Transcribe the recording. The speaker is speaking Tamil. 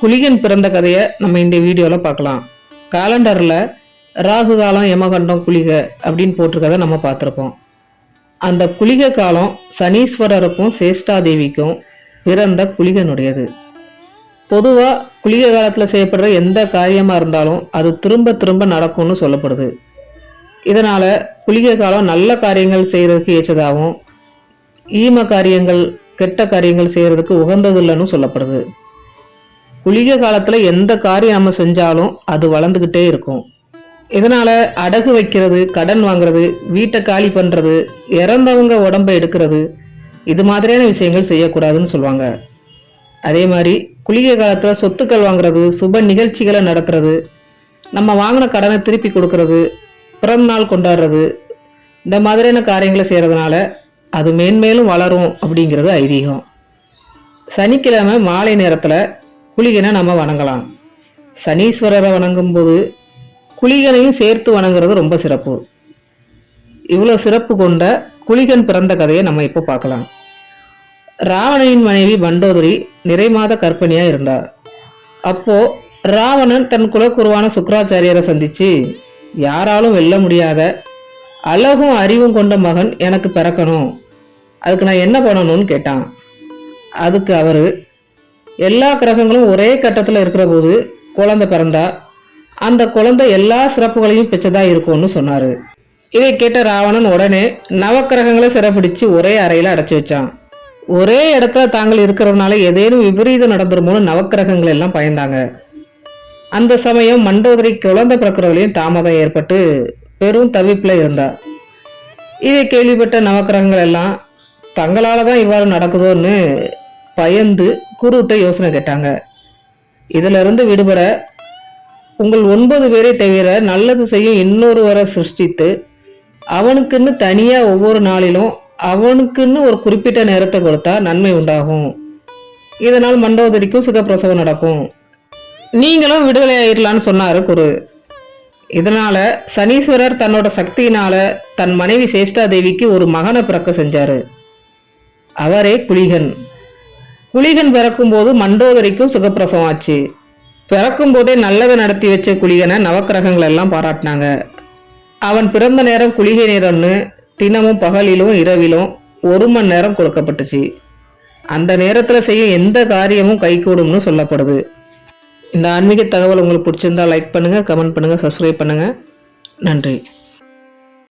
குளிகன் பிறந்த கதையை நம்ம இந்த வீடியோவில் பார்க்கலாம். காலண்டரில் ராகு காலம் யமகண்டம் குளிக அப்படின்னு போட்டிருக்கதை நம்ம பார்த்துருப்போம். அந்த குளிகை காலம் சனீஸ்வரருக்கும் சேஷ்டாதேவிக்கும் பிறந்த குளிகனுடையது. பொதுவாக குளிகை காலத்தில் செய்யப்படுற எந்த காரியமாக இருந்தாலும் அது திரும்ப திரும்ப நடக்கும்னு சொல்லப்படுது. இதனால் குளிகை காலம் நல்ல காரியங்கள் செய்கிறதுக்கு ஏற்றதாகவும் ஈம காரியங்கள் கெட்ட காரியங்கள் செய்கிறதுக்கு உகந்ததில்லைன்னு சொல்லப்படுது. குளிகை காலத்தில் எந்த காரியம் நம்ம செஞ்சாலும் அது வளர்ந்துக்கிட்டே இருக்கும். இதனால் அடகு வைக்கிறது கடன் வாங்குறது வீட்டை காலி பண்ணுறது இறந்தவங்க உடம்பை எடுக்கிறது இது மாதிரியான விஷயங்கள் செய்யக்கூடாதுன்னு சொல்லுவாங்க. அதே மாதிரி குளிகை காலத்தில் சொத்துக்கள் வாங்குறது சுப நிகழ்ச்சிகளை நடத்துறது நம்ம வாங்கின கடனை திருப்பி கொடுக்கறது பிறந்த நாள் கொண்டாடுறது இந்த மாதிரியான காரியங்களை செய்கிறதுனால அது மேன்மேலும் வளரும் அப்படிங்கிறது ஐதீகம். சனிக்கிழமை மாலை நேரத்தில் குளிகனை நம்ம வணங்கலாம். சனீஸ்வரரை வணங்கும்போது குளிகனையும் சேர்த்து வணங்குறது ரொம்ப சிறப்பு. இவ்வளோ சிறப்பு கொண்ட குளிகன் பிறந்த கதையை நம்ம இப்போ பார்க்கலாம். ராவணனின் மனைவி பண்டோதரி நிறைமாத கற்பனையாக இருந்தார். அப்போது ராவணன் தன் குலக்குருவான சுக்கராச்சாரியரை சந்தித்து யாராலும் வெல்ல முடியாத அழகும் அறிவும் கொண்ட மகன் எனக்கு பிறக்கணும். அதுக்கு நான் என்ன பண்ணணும்னு கேட்டான். அதுக்கு அவர் எல்லா கிரகங்களும் ஒரே கட்டத்தில் இருக்கிற போது குழந்தை பிறந்தா அந்த குழந்தை எல்லா சிறப்புகளையும் பெற்றதா இருக்கும்னு சொன்னார். இதை கேட்ட ராவணன் உடனே நவக்கிரகங்களை சிறப்பிடிச்சு ஒரே அறையில் அடைச்சி வச்சான். ஒரே இடத்துல தாங்கள் இருக்கிறவனால ஏதேனும் விபரீதம் நடந்துருமோன்னு நவக்கிரகங்கள் எல்லாம் பயந்தாங்க. அந்த சமயம் மண்டோதரி குழந்தை பிறக்கிறதுலையும் தாமதம் ஏற்பட்டு பெரும் தவிப்பில் இருந்தா. இதை கேள்விப்பட்ட நவக்கிரகங்கள் எல்லாம் தங்களால தான் இவ்வாறு நடக்குதோன்னு பயந்து குருட்ட யோசனை கேட்டாங்க. இதிலிருந்து விடுபட உங்கள் ஒன்பது பேரை தவிர நல்லது செய்யும் இன்னொருவரை சிருஷ்டித்து அவனுக்குன்னு தனியாக ஒவ்வொரு நாளிலும் அவனுக்குன்னு ஒரு குறிப்பிட்ட நேரத்தை கொடுத்தா நன்மை உண்டாகும். இதனால் மண்டோதரிக்கும் சுகப்பிரசவம் நடக்கும். நீங்களும் விடுதலை ஆயிரலான்னு சொன்னார் குரு. இதனால் சனீஸ்வரர் தன்னோட சக்தியினால் தன் மனைவி சேஷ்டாதேவிக்கு ஒரு மகனை பிறக்க செஞ்சார். அவரே குளிகன் குளிகன் பிறக்கும்போது மண்டோதரிக்கும் சுகப்பிரசவம் ஆச்சு பிறக்கும் போதே நல்லதை நடத்தி வச்ச குளிகனை நவக்கிரகங்கள் எல்லாம் பாராட்டினாங்க. அவன் பிறந்த நேரம் குளிகை நேரம்னு தினமும் பகலிலும் இரவிலும் ஒரு மணி நேரம் கொடுக்கப்பட்டுச்சு. அந்த நேரத்தில் செய்யும் எந்த காரியமும் கைகூடும்னு சொல்லப்படுது. இந்த ஆன்மீக தகவல் உங்களுக்கு பிடிச்சிருந்தா லைக் பண்ணுங்கள் கமெண்ட் பண்ணுங்கள் சப்ஸ்கிரைப் பண்ணுங்கள் நன்றி.